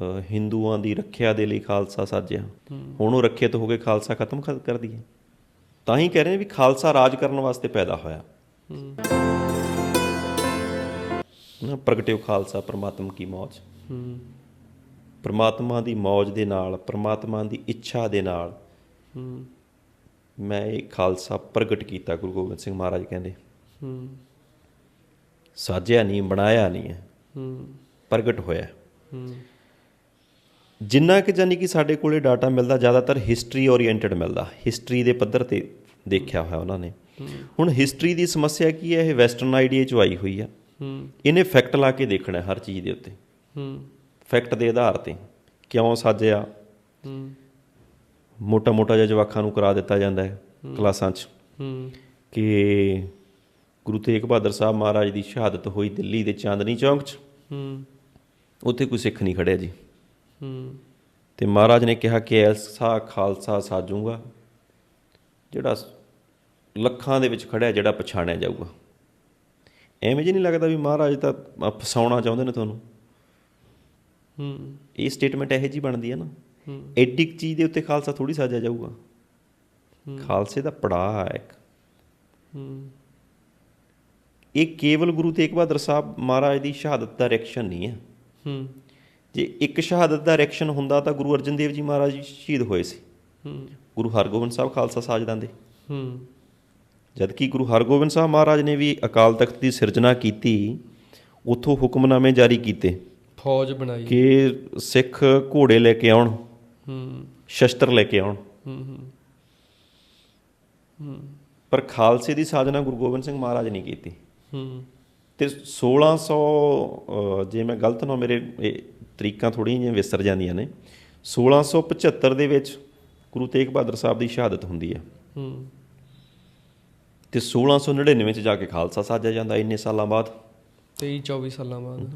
ਹਿੰਦੂਆਂ ਦੀ ਰੱਖਿਆ ਦੇ ਲਈ ਖਾਲਸਾ ਸਾਜਿਆ। ਹੁਣ ਉਹ ਰੱਖਿਅਤ ਹੋ ਕੇ ਖਾਲਸਾ ਖਤਮ ਕਰ ਦਈਏ ਤਾਂ ਹੀ ਕਹਿ ਰਹੇ ਨੇ ਵੀ ਖਾਲਸਾ ਰਾਜ ਕਰਨ ਵਾਸਤੇ ਪੈਦਾ ਹੋਇਆ। ਨਾ ਪ੍ਰਗਟਿਓ ਖਾਲਸਾ ਪ੍ਰਮਾਤਮ ਕੀ ਮੌਜ। ਪ੍ਰਮਾਤਮਾ ਦੀ ਮੌਜ ਦੇ ਨਾਲ ਪ੍ਰਮਾਤਮਾ ਦੀ ਇੱਛਾ ਦੇ ਨਾਲ ਮੈਂ ਇਹ ਖਾਲਸਾ ਪ੍ਰਗਟ ਕੀਤਾ ਗੁਰੂ ਗੋਬਿੰਦ ਸਿੰਘ ਮਹਾਰਾਜ ਕਹਿੰਦੇ। ਸਾਜਿਆ ਨਹੀਂ ਬਣਾਇਆ ਨਹੀਂ ਹੈ। ਪ੍ਰਗਟ ਹੋਇਆ। ਜਿੰਨਾ ਕਿ ਜਾਨੀ ਕਿ ਸਾਡੇ ਕੋਲੇ ਡਾਟਾ ਮਿਲਦਾ ਜ਼ਿਆਦਾਤਰ ਹਿਸਟਰੀ ਓਰੀਐਂਟਡ ਮਿਲਦਾ। ਹਿਸਟਰੀ ਦੇ ਪੱਧਰ ਤੇ ਦੇਖਿਆ ਹੋਇਆ ਉਹਨਾਂ ਨੇ। ਹੁਣ ਹਿਸਟਰੀ ਦੀ ਸਮੱਸਿਆ ਕੀ ਹੈ? ਇਹ ਵੈਸਟਰਨ ਆਈਡੀਆ ਚੋਂ ਆਈ ਹੋਈ ਆ। ਇਹਨੇ ਫੈਕਟ ਲਾ ਕੇ ਦੇਖਣਾ ਹਰ ਚੀਜ਼ ਦੇ ਉੱਤੇ। ਫੈਕਟ ਦੇ ਆਧਾਰ ਤੇ। ਕਿਉਂ ਸਾਜਿਆ? ਹੂੰ। ਮੋਟਾ ਮੋਟਾ ਜਿਹਾ ਜਵਾਖਾਂ ਨੂੰ ਕਰਾ ਦਿੱਤਾ ਜਾਂਦਾ ਹੈ ਕਲਾਸਾਂ 'ਚ। ਕਿ ਗੁਰੂ ਤੇਗ ਬਹਾਦਰ ਸਾਹਿਬ ਮਹਾਰਾਜ ਦੀ ਸ਼ਹਾਦਤ ਹੋਈ ਦਿੱਲੀ ਦੇ ਚਾਂਦਨੀ ਚੌਂਕ 'ਚ। ਉੱਥੇ ਕੋਈ ਸਿੱਖ ਨਹੀਂ ਖੜਿਆ ਜੀ। ਹੂੰ ਤੇ ਮਹਾਰਾਜ ਨੇ ਕਿਹਾ ਕਿ ਐਸਾ ਖਾਲਸਾ ਸਾਜੂਗਾ, ਜਿਹੜਾ ਲੱਖਾਂ ਦੇ ਵਿੱਚ ਖੜਿਆ, ਜਿਹੜਾ ਪਛਾਣਿਆ ਜਾਊਗਾ। ਐਵੇਂ ਜੀ ਨਹੀਂ ਲੱਗਦਾ ਵੀ ਮਹਾਰਾਜ ਤਾਂ ਫਸਾਉਣਾ ਚਾਹੁੰਦੇ ਨੇ ਤੁਹਾਨੂੰ? ਹੂੰ ਇਹ ਸਟੇਟਮੈਂਟ ਇਹੋ ਜੀ ਬਣਦੀ ਹੈ ਨਾ। ਹੂੰ ਐਡੀ ਕੁ ਚੀਜ਼ ਦੇ ਉੱਤੇ ਖਾਲਸਾ ਥੋੜੀ ਸਾਜਿਆ ਜਾਊਗਾ। ਖਾਲਸੇ ਦਾ ਪੜਾਅ ਹੈ ਇੱਕ। ਹੂੰ ਇਹ ਕੇਵਲ ਗੁਰੂ ਤੇਗ ਬਹਾਦਰ ਸਾਹਿਬ ਮਹਾਰਾਜ ਦੀ ਸ਼ਹਾਦਤ ਦਾ ਰਿਐਕਸ਼ਨ ਨਹੀਂ ਹੈ ਹੂੰ। ਜੇ ਇੱਕ ਸ਼ਹਾਦਤ ਦਾ ਰਿਐਕਸ਼ਨ ਹੁੰਦਾ ਤਾਂ ਗੁਰੂ ਅਰਜਨ ਦੇਵ ਜੀ ਮਹਾਰਾਜ ਜੀ ਸ਼ਹੀਦ ਹੋਏ ਸੀ। ਹੂੰ। ਗੁਰੂ ਹਰਗੋਬਿੰਦ ਸਾਹਿਬ ਖਾਲਸਾ ਸਾਜ ਦਿੰਦੇ ਹੂੰ। ਜਦ ਕਿ ਗੁਰੂ ਹਰਗੋਬਿੰਦ ਸਾਹਿਬ ਮਹਾਰਾਜ ਨੇ ਵੀ ਅਕਾਲ ਤਖਤ ਦੀ ਸਿਰਜਣਾ ਕੀਤੀ ਉਥੋਂ ਹੁਕਮਨਾਮੇ ਜਾਰੀ ਕੀਤੇ ਫੌਜ ਬਣਾਈ। ਕਿ ਸਿੱਖ ਘੋੜੇ ਲੈ ਕੇ ਆਉਣ ਹੂੰ। ਸ਼ਸਤਰ ਲੈ ਕੇ ਆਉਣ। ਹੂੰ ਹੂੰ। ਹੂੰ। ਪਰ ਖਾਲਸੇ ਦੀ ਸਾਜਨਾ ਗੁਰੂ ਗੋਬਿੰਦ ਸਿੰਘ ਮਹਾਰਾਜ ਨੇ ਕੀਤੀ। ਹੂੰ। ਤੇ 1600 ਅ, ਜੇ ਮੈਂ ਗਲਤ ਨਾ ਮੇਰੇ ਇਹ ਤਰੀਕਾਂ ਥੋੜ੍ਹੀਆਂ ਜਿਹੀਆਂ ਵਿਸਰ ਜਾਂਦੀਆਂ ਨੇ। 1675 ਦੇ ਵਿੱਚ ਗੁਰੂ ਤੇਗ ਬਹਾਦਰ ਸਾਹਿਬ ਦੀ ਸ਼ਹਾਦਤ ਹੁੰਦੀ ਹੈ। ਹੂੰ। ਤੇ 1699 ਚ ਜਾ ਕੇ ਖਾਲਸਾ ਸਾਜਿਆ ਜਾਂਦਾ ਇੰਨੇ ਸਾਲਾਂ ਬਾਅਦ। 23 24 ਸਾਲਾਂ ਬਾਅਦ।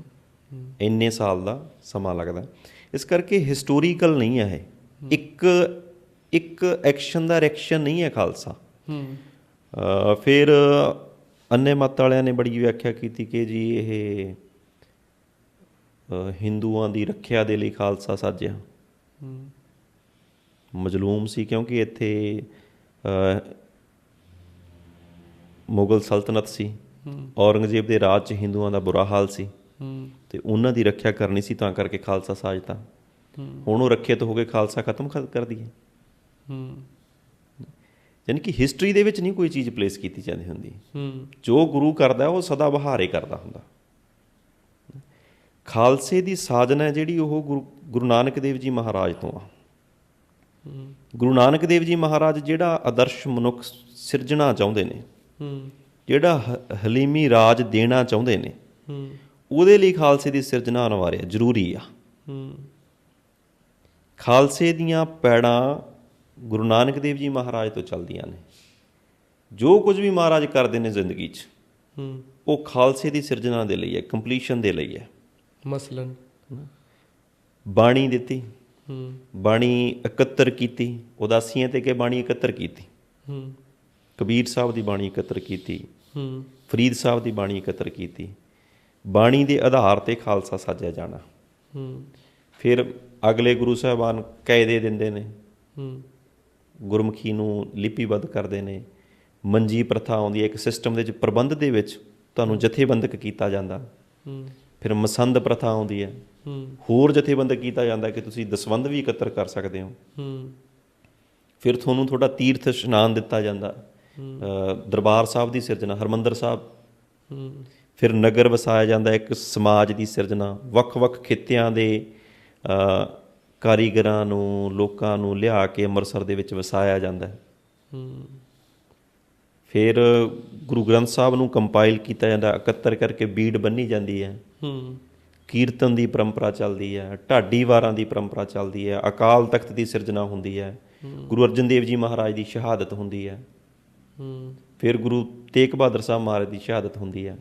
ਇੰਨੇ ਸਾਲ ਦਾ ਸਮਾਂ ਲੱਗਦਾ। ਇਸ ਕਰਕੇ ਹਿਸਟੋਰੀਕਲ ਨਹੀਂ ਹੈ ਇਹ। ਇੱਕ ਇੱਕ ਐਕਸ਼ਨ ਦਾ ਰਿਐਕਸ਼ਨ ਨਹੀਂ ਹੈ ਖਾਲਸਾ। ਹੂੰ। ਫਿਰ ਅੰਨੇ ਮਤ ਵਾਲਿਆਂ ਨੇ ਬੜੀ ਵਿਆਖਿਆ ਕੀਤੀ ਕਿ ਜੀ ਇਹ ਹਿੰਦੂਆਂ ਦੀ ਰੱਖਿਆ ਦੇ ਲਈ ਖਾਲਸਾ ਸਾਜਿਆ। ਮਜਲੂਮ ਸੀ ਕਿਉਂਕਿ ਇੱਥੇ ਮੁਗਲ ਸਲਤਨਤ ਸੀ। ਔਰੰਗਜ਼ੇਬ ਦੇ ਰਾਜ 'ਚ ਹਿੰਦੂਆਂ ਦਾ ਬੁਰਾ ਹਾਲ ਸੀ। ਤੇ ਉਹਨਾਂ ਦੀ ਰੱਖਿਆ ਕਰਨੀ ਸੀ ਤਾਂ ਕਰਕੇ ਖਾਲਸਾ ਸਾਜਤਾ। ਹੁਣ ਉਹ ਰੱਖਿਅਤ ਹੋ ਕੇ ਖਾਲਸਾ ਖਤਮ ਕਰ ਦਈਏ। ਹੂੰ। ਯਾਨੀ ਕਿ ਹਿਸਟਰੀ ਦੇ ਵਿੱਚ ਨਹੀਂ ਕੋਈ ਚੀਜ਼ ਪਲੇਸ ਕੀਤੀ ਜਾਂਦੀ ਹੁੰਦੀ। ਹੂੰ। ਜੋ ਗੁਰੂ ਕਰਦਾ ਉਹ ਸਦਾ ਬਹਾਰੇ ਕਰਦਾ ਹੁੰਦਾ। ਖਾਲਸੇ ਦੀ ਸਾਜਨਾ ਜਿਹੜੀ ਉਹ ਗੁਰੂ ਗੁਰੂ ਨਾਨਕ ਦੇਵ ਜੀ ਮਹਾਰਾਜ ਤੋਂ ਆ। ਹੂੰ। ਗੁਰੂ ਨਾਨਕ ਦੇਵ ਜੀ ਮਹਾਰਾਜ ਜਿਹੜਾ ਆਦਰਸ਼ ਮਨੁੱਖ ਸਿਰਜਣਾ ਚਾਹੁੰਦੇ ਨੇ ਹੂੰ। ਜਿਹੜਾ ਹਲੀਮੀ ਰਾਜ ਦੇਣਾ ਚਾਹੁੰਦੇ ਨੇ ਹੂੰ। ਉਹਦੇ ਲਈ ਖਾਲਸੇ ਦੀ ਸਿਰਜਣਾ ਅਨਿਵਾਰਿਆ ਜ਼ਰੂਰੀ ਆ। ਹੂੰ। ਖਾਲਸੇ ਦੀਆਂ ਪੈੜਾਂ ਗੁਰੂ ਨਾਨਕ ਦੇਵ ਜੀ ਮਹਾਰਾਜ ਤੋਂ ਚੱਲਦੀਆਂ ਨੇ। ਜੋ ਕੁਝ ਵੀ ਮਹਾਰਾਜ ਕਰਦੇ ਨੇ ਜ਼ਿੰਦਗੀ 'ਚ ਹੂੰ। ਉਹ ਖਾਲਸੇ ਦੀ ਸਿਰਜਣਾ ਦੇ ਲਈ ਹੈ ਕੰਪਲੀਸ਼ਨ ਦੇ ਲਈ ਹੈ। ਮਸਲਨ ਬਾਣੀ ਦਿੱਤੀ ਹੂੰ। ਬਾਣੀ ਇਕੱਤਰ ਕੀਤੀ ਉਦਾਸੀਆਂ ਤੇ ਕਿ ਬਾਣੀ ਇਕੱਤਰ ਕੀਤੀ। ਹੂੰ। ਕਬੀਰ ਸਾਹਿਬ ਦੀ ਬਾਣੀ ਇਕੱਤਰ ਕੀਤੀ ਹੂੰ। ਫਰੀਦ ਸਾਹਿਬ ਦੀ ਬਾਣੀ ਇਕੱਤਰ ਕੀਤੀ। ਬਾਣੀ ਦੇ ਆਧਾਰ ਤੇ ਖਾਲਸਾ ਸਾਜਿਆ ਜਾਣਾ। ਹੂੰ। ਫਿਰ ਅਗਲੇ ਗੁਰੂ ਸਾਹਿਬਾਨ ਕਾਇਦੇ ਦਿੰਦੇ ਨੇ ਹੂੰ। ਗੁਰਮੁਖੀ ਨੂੰ ਲਿਪੀਬੱਧ ਕਰਦੇ ਨੇ। ਮੰਜੀ ਪ੍ਰਥਾ ਆਉਂਦੀ ਹੈ ਇੱਕ ਸਿਸਟਮ ਦੇ ਵਿੱਚ ਪ੍ਰਬੰਧ ਦੇ ਵਿੱਚ ਤੁਹਾਨੂੰ ਜਥੇਬੰਦਕ ਕੀਤਾ ਜਾਂਦਾ। ਹੂੰ। ਫਿਰ ਮਸੰਦ ਪ੍ਰਥਾ ਆਉਂਦੀ ਹੈ। ਹੂੰ। ਹੋਰ ਜਥੇਬੰਦਕ ਕੀਤਾ ਜਾਂਦਾ ਕਿ ਤੁਸੀਂ ਦਸਵੰਧ ਵੀ ਇਕੱਤਰ ਕਰ ਸਕਦੇ ਹੋ। ਹੂੰ। ਫਿਰ ਤੁਹਾਨੂੰ ਤੁਹਾਡਾ ਤੀਰਥ ਇਸ਼ਨਾਨ ਦਿੱਤਾ ਜਾਂਦਾ। ਦਰਬਾਰ ਸਾਹਿਬ ਦੀ ਸਿਰਜਣਾ ਹਰਮੰਦਰ ਸਾਹਿਬ। ਫਿਰ ਨਗਰ ਵਸਾਇਆ ਜਾਂਦਾ ਇੱਕ ਸਮਾਜ ਦੀ ਸਿਰਜਣਾ। ਵੱਖ-ਵੱਖ ਖਿੱਤਿਆਂ ਦੇ ਕਾਰੀਗਰਾਂ ਨੂੰ, ਲੋਕਾਂ ਨੂੰ ਲਿਆ ਕੇ ਅੰਮ੍ਰਿਤਸਰ ਦੇ ਵਿੱਚ ਵਸਾਇਆ ਜਾਂਦਾ ਹੈ। ਫਿਰ ਗੁਰੂ ਗ੍ਰੰਥ ਸਾਹਿਬ ਨੂੰ ਕੰਪਾਈਲ ਕੀਤਾ ਜਾਂਦਾ, ਇਕੱਤਰ ਕਰਕੇ ਬੀੜ ਬੰਨੀ ਜਾਂਦੀ ਹੈ। ਹੂੰ ਕੀਰਤਨ ਦੀ ਪਰੰਪਰਾ ਚੱਲਦੀ ਹੈ, ਢਾਡੀ ਵਾਰਾਂ ਦੀ ਪਰੰਪਰਾ ਚੱਲਦੀ ਹੈ, ਅਕਾਲ ਤਖਤ ਦੀ ਸਿਰਜਣਾ ਹੁੰਦੀ ਹੈ, ਗੁਰੂ ਅਰਜਨ ਦੇਵ ਜੀ ਮਹਾਰਾਜ ਦੀ ਸ਼ਹਾਦਤ ਹੁੰਦੀ ਹੈ। ਹੂੰ ਫਿਰ ਗੁਰੂ ਤੇਗ ਬਹਾਦਰ ਸਾਹਿਬ ਮਹਾਰਾਜ ਦੀ ਸ਼ਹਾਦਤ ਹੁੰਦੀ ਹੈ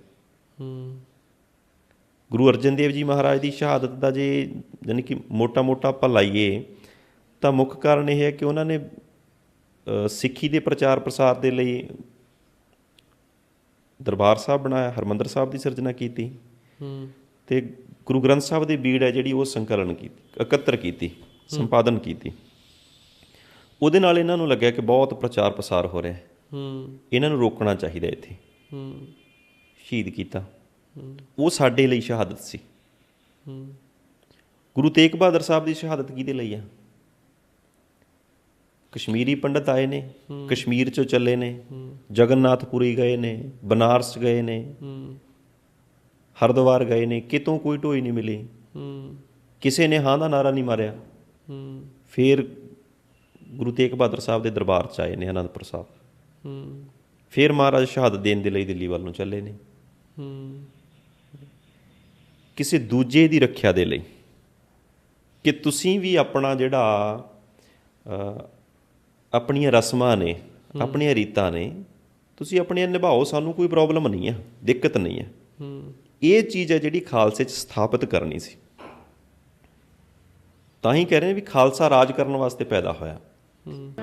ਹੂੰ। ਗੁਰੂ ਅਰਜਨ ਦੇਵ ਜੀ ਮਹਾਰਾਜ ਦੀ ਸ਼ਹਾਦਤ ਦਾ ਜੇ ਯਾਨੀ ਕਿ ਮੋਟਾ-ਮੋਟਾ ਆਪਾਂ ਲਾਈਏ ਤਾਂ ਮੁੱਖ ਕਾਰਨ ਇਹ ਹੈ ਕਿ ਉਹਨਾਂ ਨੇ ਸਿੱਖੀ ਦੇ ਪ੍ਰਚਾਰ ਪ੍ਰਸਾਰ ਦੇ ਲਈ ਦਰਬਾਰ ਸਾਹਿਬ ਬਣਾਇਆ ਹਰਮੰਦਰ ਸਾਹਿਬ ਦੀ ਸਿਰਜਣਾ ਕੀਤੀ। ਹੂੰ। ਤੇ ਗੁਰੂ ਗ੍ਰੰਥ ਸਾਹਿਬ ਦੀ ਬੀੜ ਹੈ ਜਿਹੜੀ ਉਹ ਸੰਕਲਨ ਕੀਤੀ ਇਕੱਤਰ ਕੀਤੀ ਸੰਪਾਦਨ ਕੀਤੀ। ਉਹਦੇ ਨਾਲ ਇਹਨਾਂ ਨੂੰ ਲੱਗਿਆ ਕਿ ਬਹੁਤ ਪ੍ਰਚਾਰ ਪ੍ਰਸਾਰ ਹੋ ਰਿਹਾ ਹੈ। ਹੂੰ। ਇਹਨਾਂ ਨੂੰ ਰੋਕਣਾ ਚਾਹੀਦਾ ਇੱਥੇ। ਹੂੰ। ਸ਼ਹੀਦ ਕੀਤਾ। ਉਹ ਸਾਡੇ ਲਈ ਸ਼ਹਾਦਤ ਸੀ। ਗੁਰੂ ਤੇਗ ਬਹਾਦਰ ਸਾਹਿਬ ਦੀ ਸ਼ਹਾਦਤ ਕਿਹਦੇ ਲਈ ਆ? ਕਸ਼ਮੀਰੀ ਪੰਡਤ ਆਏ ਨੇ, ਕਸ਼ਮੀਰ ਚੋਂ ਚੱਲੇ ਨੇ ਜਗਨਨਾਥਪੁਰੀ ਗਏ ਨੇ, ਬਨਾਰਸ ਗਏ ਨੇ ਹੂੰ ਹਰਿਦੁਆਰ ਗਏ ਨੇ, ਕਿਤੋਂ ਕੋਈ ਢੋਈ ਨਹੀਂ ਮਿਲੀ। ਕਿਸੇ ਨੇ ਹਾਂ ਦਾ ਨਾਰਾ ਨਹੀਂ ਮਾਰਿਆ। ਫਿਰ ਗੁਰੂ ਤੇਗ ਬਹਾਦਰ ਸਾਹਿਬ ਦੇ ਦਰਬਾਰ ਚ ਆਏ ਨੇ ਅਨੰਦਪੁਰ ਸਾਹਿਬ। ਫਿਰ ਮਹਾਰਾਜ ਸ਼ਹਾਦਤ ਦੇਣ ਦੇ ਲਈ ਦਿੱਲੀ ਵੱਲ ਨੂੰ ਚੱਲੇ ਨੇ। ਕਿਸੇ ਦੂਜੇ ਦੀ ਰੱਖਿਆ ਦੇ ਲਈ ਕਿ ਤੁਸੀਂ ਵੀ ਆਪਣਾ ਜਿਹੜਾ ਆਪਣੀਆਂ ਰਸਮਾਂ ਨੇ ਆਪਣੀਆਂ ਰੀਤਾਂ ਨੇ ਤੁਸੀਂ ਆਪਣੀਆਂ ਨਿਭਾਓ ਸਾਨੂੰ ਕੋਈ ਪ੍ਰੋਬਲਮ ਨਹੀਂ ਹੈ ਦਿੱਕਤ ਨਹੀਂ ਹੈ। ਇਹ ਚੀਜ਼ ਹੈ ਜਿਹੜੀ ਖਾਲਸੇ 'ਚ ਸਥਾਪਿਤ ਕਰਨੀ ਸੀ। ਤਾਂ ਹੀ ਕਹਿ ਰਹੇ ਨੇ ਵੀ ਖਾਲਸਾ ਰਾਜ ਕਰਨ ਵਾਸਤੇ ਪੈਦਾ ਹੋਇਆ। ਹੂੰ।